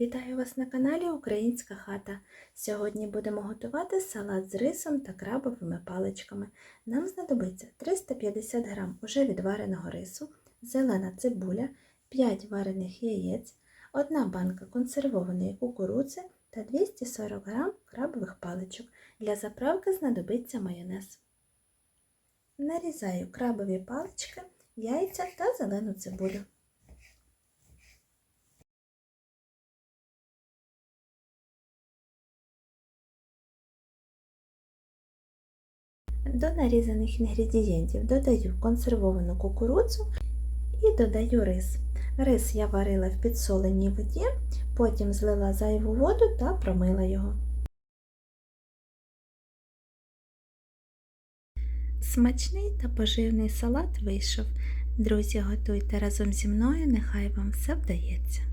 Вітаю вас на каналі Українська хата. Сьогодні будемо готувати салат з рисом та крабовими паличками. Нам знадобиться 350 г уже відвареного рису, зелена цибуля, 5 варених яєць, 1 банка консервованої кукурудзи та 240 г крабових паличок. Для заправки знадобиться майонез. Нарізаю крабові палички, яйця та зелену цибулю. До нарізаних інгредієнтів додаю консервовану кукурудзу і додаю рис. Рис я варила в підсоленій воді, потім злила зайву воду та промила його. Смачний та поживний салат вийшов. Друзі, готуйте разом зі мною, нехай вам все вдається.